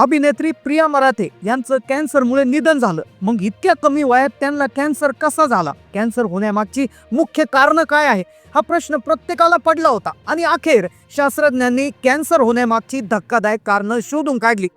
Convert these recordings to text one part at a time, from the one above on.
अभिनेत्री प्रिया मराठे यांचं कॅन्सरमुळे निधन झालं. मग इतक्या कमी वयात त्यांना कॅन्सर कसा झाला? कॅन्सर होण्यामागची मुख्य कारण काय आहे? हा प्रश्न प्रत्येकाला पडला होता आणि अखेर शास्त्रज्ञांनी कॅन्सर होण्यामागची धक्कादायक कारणं शोधून काढली.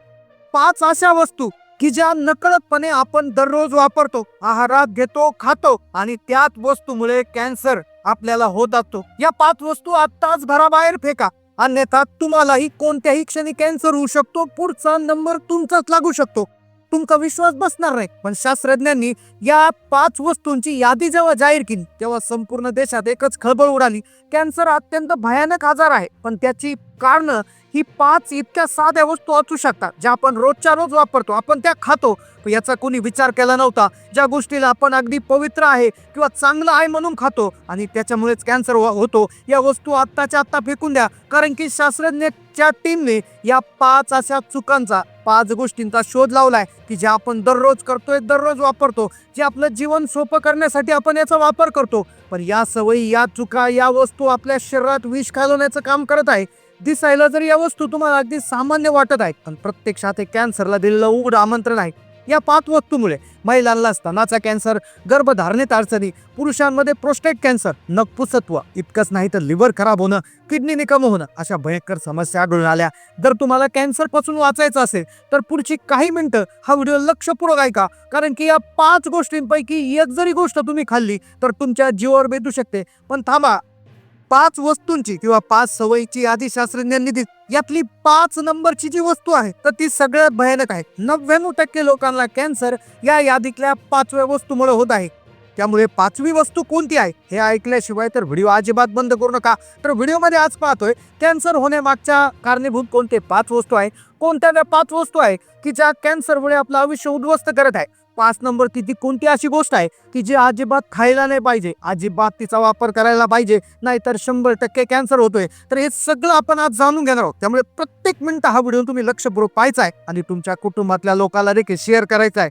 पाच अशा वस्तू की ज्या नकळतपणे आपण दररोज वापरतो आहारात घेतो खातो आणि त्याच वस्तूमुळे कॅन्सर आपल्याला होत असतो. या पाच वस्तू आत्ताच घराबाहेर फेका. अन्यथा तुम्हालाही कोणत्याही क्षणी कॅन्सर होऊ शकतो. पुढचा नंबर तुमचाच लागू शकतो. तुमचा विश्वास बसणार नाही. पण शास्त्रज्ञांनी या पाच वस्तूंची यादी जेव्हा जाहीर केली तेव्हा संपूर्ण देशात एकच खळबळ उडाली. कॅन्सर अत्यंत भयानक आजार आहे. पण त्याची कारण ही पाच इतक्या साध्या वस्तू असू शकतात ज्या आपण रोजच्या रोज वापरतो. आपण त्या खातो. याचा कोणी विचार केला नव्हता. ज्या गोष्टीला आपण अगदी पवित्र आहे किंवा चांगलं आहे म्हणून खातो आणि त्याच्यामुळेच कॅन्सर होतो या वस्तू आत्ताच्या आत्ता फेकून द्या. कारण की शास्त्रज्ञच्या टीमने या पाच अशा चुकांचा पाच गोष्टींचा शोध लावलाय की ज्या आपण दररोज करतोय दररोज वापरतो जे आपलं जीवन सोपं करण्यासाठी आपण याचा वापर करतो. पण या सवयी या चुका या वस्तू आपल्या शरीरात विष घालवण्याचं काम करत आहे. दिसायला जर या वस्तू तुम्हाला अगदी सामान्य वाटत आहेत पण प्रत्यक्षात हे कॅन्सरला दिलेलं उघड आमंत्रण आहे. या पाच वस्तूमुळे महिलांना स्तनाचा कॅन्सर गर्भधारणेत अडचणी पुरुषांमध्ये प्रोस्टेट कॅन्सर नकपुसत्व इतकंच नाही तर लिव्हर खराब होणं किडनी निकम होणं अशा भयंकर समस्या आढळून आल्या. जर तुम्हाला कॅन्सरपासून वाचायचं असेल तर पुढची काही मिनटं हा व्हिडिओ लक्षपूर्वक ऐका कारण की या पाच गोष्टींपैकी एक जरी गोष्ट तुम्ही खाल्ली तर तुमच्या जीवावर बेतू शकते. पण थांबा पाच वस्तूंची किंवा पाच सवयीची यादी शास्त्रज्ञांनी दिली. यातली पाच नंबरची जी वस्तू आहे तर ती सगळ्यात भयानक आहे. नव्याण्णव टक्के लोकांना कॅन्सर या यादीतल्या पाचव्या वस्तूमुळे होत आहे. त्यामुळे पाचवी वस्तू कोणती आहे हे ऐकल्याशिवाय तर व्हिडिओ अजिबात बंद करू नका. तर व्हिडिओमध्ये आज पाहतोय कॅन्सर होण्यामागच्या कारणीभूत कोणते पाच वस्तू आहे? कोणत्या त्या पाच वस्तू आहे की ज्या कॅन्सरमुळे आपलं आयुष्य उद्ध्वस्त करत आहे? पाच नंबर ती ती कोणती अशी गोष्ट आहे की जी अजिबात खायला नाही पाहिजे? अजिबात तिचा वापर करायला पाहिजे नाहीतर शंभर टक्के कॅन्सर होतोय. तर हे सगळं आपण आज जाणून घेणार आहोत. त्यामुळे प्रत्येक मिनिट हा व्हिडिओ तुम्ही लक्षपूर्वक पाहायचा आहे आणि तुमच्या कुटुंबातल्या लोकांना देखील शेअर करायचा आहे.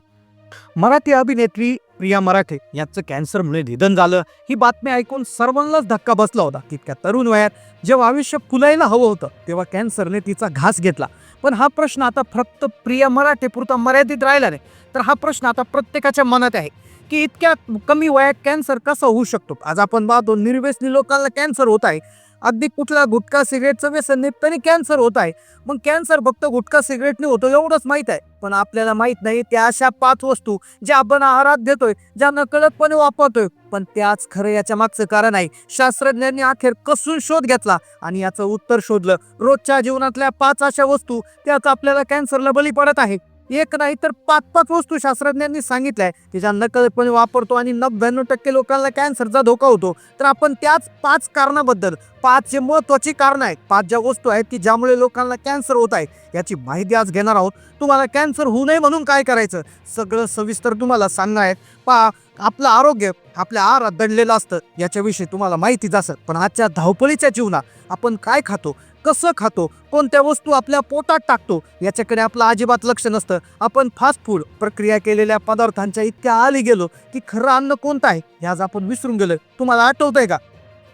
मराठी अभिनेत्री प्रिया मराठे यांचं कॅन्सरमुळे निधन झालं. ही बातमी ऐकून सर्वांनाच धक्का बसला होता. तितक्या तरुण वयात जेव्हा आयुष्य फुलायला हवं होतं तेव्हा कॅन्सरने तिचा घास घेतला. पण हा प्रश्न आता फक्त प्रिया मराठे पुरता मर्यादित राहिला नाही. तर हा प्रश्न आता प्रत्येकाच्या मनात आहे. की इतक्या कमी वयात कॅन्सर कसं होऊ शकतो? आज आपण पाहतो निर्व्यसनी लोकांना कॅन्सर होत आहे. अगदी कुठला गुटखा सिगरेटचं व्यसन निघताना कॅन्सर होत आहे. मग कॅन्सर फक्त गुटखा सिगरेटने होतो एवढंच माहीत आहे. पण आपल्याला माहीत नाही त्या अशा पाच वस्तू ज्या आपण आहारात देतोय ज्या नकळतपणे वापरतोय. पण त्याच खरं याच्या मागचं कारण आहे. शास्त्रज्ञांनी अखेर कसून शोध घेतला आणि याचं उत्तर शोधलं. रोजच्या जीवनातल्या पाच अशा वस्तू त्याच आपल्याला कॅन्सरला बळी पडत आहे. एक नाही तर पाच पाच वस्तू शास्त्रज्ञांनी सांगितलंय की ज्या नकळतपणे वापरतो आणि नव्याण्णव टक्के लोकांना कॅन्सरचा धोका होतो. तर आपण त्याच पाच कारणाबद्दल पाच जे महत्वाची कारणं आहेत पाच ज्या वस्तू आहेत की ज्यामुळे लोकांना कॅन्सर होत आहे याची माहिती आज घेणार आहोत. तुम्हाला कॅन्सर होऊ नये म्हणून काय करायचं? सगळं सविस्तर तुम्हाला सांगणार आहेत. पहा आपलं आरोग्य आपल्या आहारात दडलेलं असतं याच्याविषयी तुम्हाला माहितीच असत पण आजच्या धावपळीच्या जीवनात आपण काय खातो? कसं खातो कोणत्या वस्तू आपल्या पोटात टाकतो याच्याकडे आपलं अजिबात लक्ष नसतं. आपण फास्ट फूड प्रक्रिया केलेल्या पदार्थांच्या इतक्या आली गेलो की खरं अन्न कोणतं आहे हे आज आपण विसरून गेलो तुम्हाला आठवतंय का?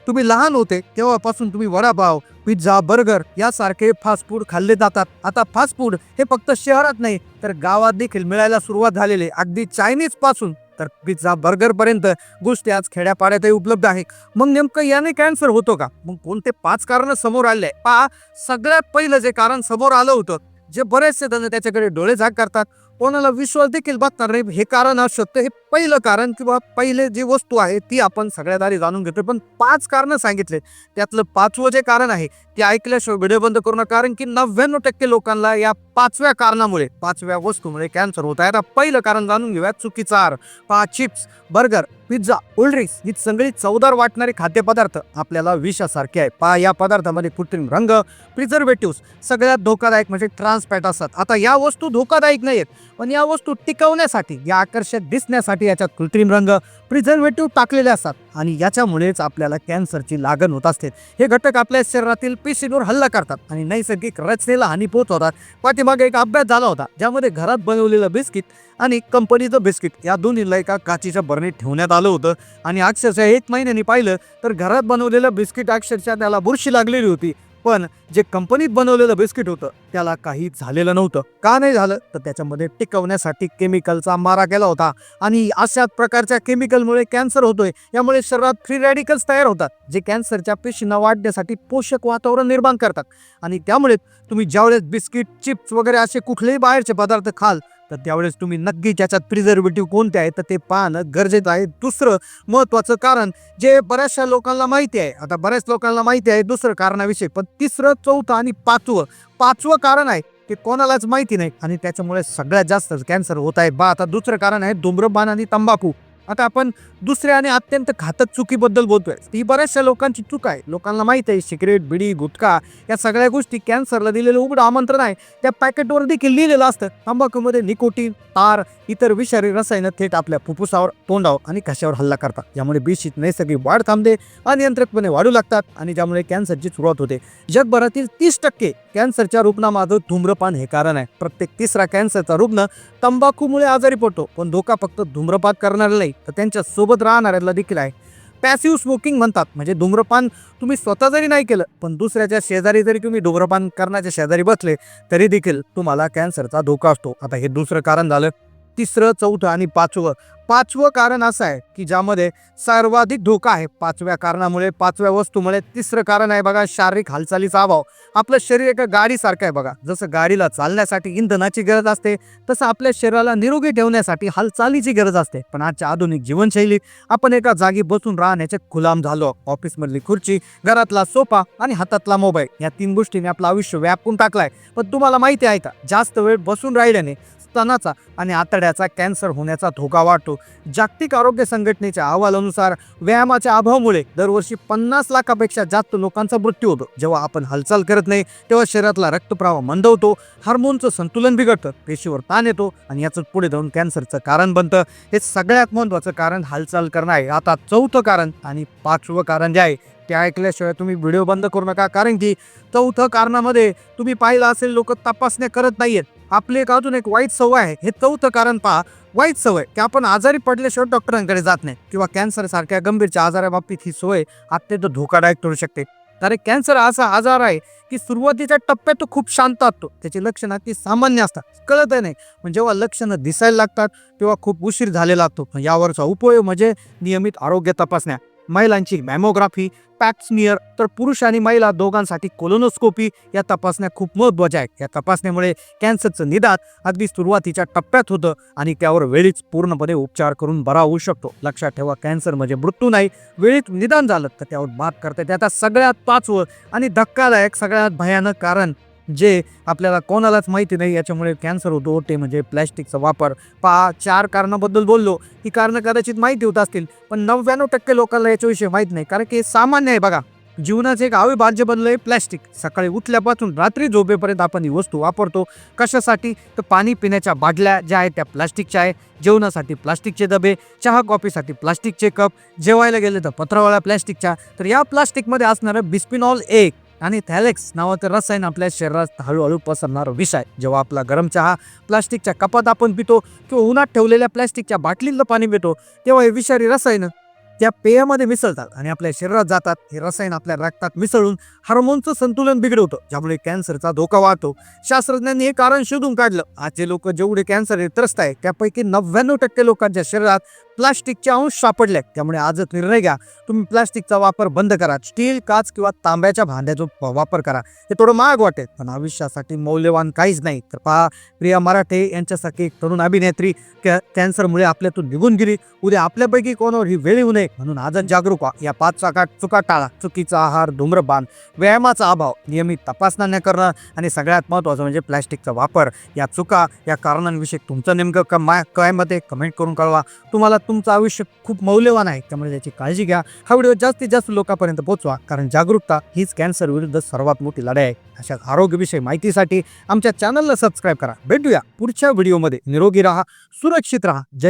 तुम्ही लहान होते तेव्हापासून तुम्ही वडापाव पिझ्झा बर्गर यासारखे फास्ट फूड खाल्ले जातात. आता फास्ट फूड हे फक्त शहरात नाही तर गावात देखील मिळायला सुरुवात झालेली अगदी चायनीजपासून. तर पिझ्झा बर्गरपर्यंत गोष्टी आज खेड्यापाड्यातही उपलब्ध आहे मग नेमकं याने कॅन्सर होतो का? मग कोणते पाच कारण समोर आले? पहा सगळ्यात पहिलं जे कारण समोर आलं होतं जे बरेचसे जण त्याच्याकडे डोळे झाक करतात कोणाला विश्वास देखील बसणार नाही. हे कारण असू शकतं. हे पहिलं कारण किंवा पहिले जी वस्तू आहे ती आपण सगळ्यात आधी जाणून घेतोय. पण पाच कारणं सांगितले. त्यातलं पाचवं जे कारण आहे ते ऐकल्याशिवाय व्हिडिओ बंद करू नका. कारण की नव्याण्णव टक्के लोकांना या पाचव्या कारणामुळे पाचव्या वस्तूमुळे कॅन्सर होत आहे. आता पहिलं कारण जाणून घेऊया. चुकीचा आहार. पहा chips burger pizza cold drinks ही सगळी चवदार वाटणारे खाद्यपदार्थ आपल्याला विषासारखे आहे. पहा या पदार्थामध्ये कृत्रिम रंग प्रिझर्वेटिव्ह सगळ्यात धोकादायक म्हणजे ट्रान्सपॅट असतात. आता या वस्तू धोकादायक नाही आहेत पण या वस्तू टिकवण्यासाठी या आकर्षक दिसण्यासाठी याच्यात कृत्रिम रंग प्रिझर्वेटिव्ह टाकलेले असतात आणि याच्यामुळेच आपल्याला कॅन्सरची लागण होत असते. हे घटक आपल्या शरीरातील पेशींवर हल्ला करतात आणि नैसर्गिक रचनेला हानी पोहोचवतात. पाठीमागे एक अभ्यास झाला होता ज्यामध्ये घरात बनवलेलं बिस्किट आणि कंपनीचं बिस्किट या दोन्हीला एका काचीच्या बरणीत ठेवण्यात आलं. आलं होतं. आणि अक्षरशः एक महिन्यानी पाहिलं तर घरात बनवलेलं बिस्किट अक्षरशः त्याला बुरशी लागलेली होती. पण जे कंपनीत बनवलेलं बिस्किट होतं त्याला काही झालेलं नव्हतं. का नाही झालं? तर त्याच्यामध्ये टिकवण्यासाठी केमिकलचा मारा केला होता. आणि अशाच प्रकारच्या केमिकलमुळे कॅन्सर होतोय. यामुळे शरीरात फ्री रॅडिकल्स तयार होतात जे कॅन्सरच्या पेशींना वाढण्यासाठी पोषक वातावरण निर्माण करतात. आणि त्यामुळे तुम्ही ज्यावेळेस बिस्किट चिप्स वगैरे असे कुठलेही बाहेरचे पदार्थ खाल तर त्यावेळेस तुम्ही नक्की त्याच्यात प्रिझर्वेटिव्ह कोणते आहे तर ते पाहणं गरजेचं आहे. दुसरं महत्त्वाचं कारण जे बऱ्याचशा लोकांना माहिती आहे आता बऱ्याच लोकांना माहिती आहे दुसरं कारणाविषयी पण तिसरं चौथं आणि पाचवं पाचवं कारण आहे ते कोणालाच माहिती नाही आणि त्याच्यामुळे सगळ्यात जास्त कॅन्सर होत आहे. बा आता दुसरं कारण आहे धूम्रपान आणि तंबाखू. आता आपण दुसऱ्या आणि अत्यंत घातक चुकीबद्दल बोलतोय. ही बऱ्याचशा लोकांची चूक आहे. लोकांना माहीत आहे सिगरेट बिडी गुटखा या सगळ्या गोष्टी कॅन्सरला दिलेलं उघडं आमंत्रण आहे. त्या पॅकेटवर देखील लिहिलेलं असतं तंबाखूमध्ये निकोटीन तार इतर विषारी रसायनं थेट आपल्या फुफ्फुसावर तोंडावर आणि घशावर हल्ला करतात. ज्यामुळे बेशीत नैसर्गिक वाढ थांबते अनियंत्रितपणे वाढू लागतात आणि ज्यामुळे कॅन्सरची सुरुवात होते. जगभरातील तीस टक्के कॅन्सरच्या रुग्णामागं धूम्रपान हे कारण आहे. प्रत्येक तिसरा कॅन्सरचा रुग्ण तंबाखूमुळे आजारी पडतो. पण धोका फक्त धूम्रपान करणाऱ्याला नाही तर त्यांच्यासोबत राहणाऱ्याला देखील आहे. पॅसिव्ह स्मोकिंग म्हणतात. म्हणजे धूम्रपान तुम्ही स्वतः जरी नाही केलं पण दुसऱ्याच्या शेजारी जरी तुम्ही धूम्रपान करण्याच्या शेजारी बसले तरी देखील तुम्हाला कॅन्सरचा धोका असतो. आता हे दुसरं कारण झालं. तिसरं चौथं आणि पाचवं. पाचवं कारण असं आहे की ज्यामध्ये सर्वाधिक धोका आहे. पाचव्या कारणामुळे पाचव्या वस्तूमुळे तिसरं कारण आहे बघा शारीरिक हालचालीचा अभाव. आपलं शरीर एका गाडीसारखं आहे बघा. जसं गाडीला चालण्यासाठी इंधनाची गरज असते तसं आपल्या शरीराला निरोगी ठेवण्यासाठी हालचालीची गरज असते. पण आजच्या आधुनिक जीवनशैलीत आपण एका जागी बसून राहण्याचे गुलाम झालो. ऑफिसमधली खुर्ची घरातला सोफा आणि हातातला मोबाईल. या तीन गोष्टींनी आपलं आयुष्य व्यापून टाकलाय. पण तुम्हाला माहिती आहे का? जास्त वेळ बसून राहिल्याने स्तनाचा आणि आतड्याचा कॅन्सर होण्याचा धोका वाढतो जागतिक आरोग्य संघटनेच्या अहवालानुसार व्यायामाच्या अभावामुळे दरवर्षी पन्नास लाखापेक्षा जास्त लोकांचा मृत्यू होतो. जेव्हा आपण हालचाल करत नाही तेव्हा शरीरातला रक्तप्रवाह मंदवतो हार्मोनचं संतुलन बिघडतं पेशीवर ताण येतो आणि याचं पुढे जाऊन कॅन्सरचं कारण बनतं. हे सगळ्यात महत्त्वाचं कारण हालचाल करणं आहे आता चौथं कारण आणि पाचवं कारण जे आहे ते ऐकल्याशिवाय तुम्ही व्हिडिओ बंद करू नका. कारण की चौथं कारणामध्ये तुम्ही पाहिलं असेल लोक तपासण्या करत नाही आहेत आपली एक अजून एक वाईट सवय आहे. हे चौथं कारण पहा वाईट सवय की आपण आजारी पडल्याशिवाय डॉक्टरांकडे जात नाही किंवा कॅन्सरसारख्या गंभीरच्या आजाराबाबतीत ही सोय अत्यंत धोकादायक ठरू शकते. तर कॅन्सर असा आजार आहे की सुरुवातीच्या टप्प्यात तो खूप शांत असतो. त्याची लक्षणं ती सामान्य असतात. कळत नाही. पण जेव्हा लक्षणं दिसायला लागतात तेव्हा खूप उशीर झालेला असतो. यावरचा उपयोग म्हणजे नियमित आरोग्य तपासण्या. महिलांची मॅमोग्राफी पॅक्समियर तर पुरुष आणि महिला दोघांसाठी कोलोनोस्कोपी या तपासण्या खूप महत्त्वाच्या आहेत. या तपासण्यामुळे कॅन्सरचं निदान अगदी सुरुवातीच्या टप्प्यात होतं आणि त्यावर वेळीच पूर्णपणे उपचार करून बरा होऊ शकतो. लक्षात ठेवा कॅन्सर म्हणजे मृत्यू नाही वेळीच निदान झालं तर त्यावर मात करता येते. आता सगळ्यात पाचवं आणि धक्कादायक सगळ्यात भयानक कारण जे आपल्याला कोणालाच माहिती नाही याच्यामुळे कॅन्सर होतो ते म्हणजे प्लॅस्टिकचा वापर. पहा चार कारणाबद्दल बोललो ही कारणं कदाचित माहिती होत असतील पण नव्याण्णव टक्के लोकांना याच्याविषयी माहीत नाही कारण की हे सामान्य आहे बघा. जीवनाचे एक अविभाज्य बनलं आहे प्लॅस्टिक सकाळी उठल्यापासून रात्री झोपेपर्यंत आपण ही वस्तू वापरतो. कशासाठी? तर पाणी पिण्याच्या बाटल्या ज्या आहेत त्या प्लास्टिकच्या आहे. जेवणासाठी प्लास्टिकचे डबे चहा कॉफीसाठी प्लास्टिकचे कप जेवायला गेले तर पत्रावाळ्या प्लास्टिकच्या तर या प्लास्टिकमध्ये असणारं बिस्पिनॉल एक आणि थॅलेक्स नावाचं रसायन आपल्या शरीरात हळूहळू पसरणारा विष आहे जेव्हा आपला गरम चहा प्लास्टिकच्या कपात आपण पितो किंवा उन्हात ठेवलेल्या प्लास्टिकच्या बाटलीतलं पाणी पितो तेव्हा हे विषारी रसायनं त्या पेयामध्ये मिसळतात आणि आपल्या शरीरात जातात. हे रसायन आपल्या रक्तात मिसळून हार्मोनचं संतुलन बिघडवतं ज्यामुळे कॅन्सरचा धोका वाढतो. शास्त्रज्ञांनी हे कारण शोधून काढलं. आजचे लोक जेवढे कॅन्सर त्रस्त आहे त्यापैकी नव्याण्णव टक्के लोकांच्या शरीरात प्लास्टिकचे अंश सापडले त्यामुळे आजच निर्णय घ्या. तुम्ही प्लास्टिकचा वापर बंद करा. स्टील काच किंवा तांब्याच्या भांड्याचा वापर करा. हे थोडं महाग वाटेल पण आयुष्यासाठी मौल्यवान काहीच नाही. तर पहा प्रिया मराठे यांच्यासारखी एक तरुण अभिनेत्री कॅ- कॅन्सरमुळे आपल्यातून निघून गेली. उद्या आपल्यापैकी कोणावर ही वेळ येऊ नये? म्हणून आजन जागरूक व्हा. या पाच चाकात चुका टाळा. चुकीचा आहार धूम्रपान व्यायामाचा अभाव नियमित तपासण्या न करणं आणि सगळ्यात महत्त्वाचं म्हणजे प्लॅस्टिकचा वापर. या चुका या कारणांविषयी तुमचं नेमकं क माय काय मत आहे? कमेंट करून कळवा. तुम्हाला तुमचं आयुष्य खूप मौल्यवान आहे त्यामुळे त्याची काळजी घ्या. हा व्हिडिओ जास्तीत जास्त लोकांपर्यंत पोहोचवा कारण जागरूकता हीच कॅन्सर विरुद्ध सर्वात मोठी लढाई आहे. अशा आरोग्यविषयी माहितीसाठी आमच्या चॅनलला सबस्क्राईब करा. भेटूया पुढच्या व्हिडिओमध्ये. निरोगी राहा सुरक्षित राहा. जय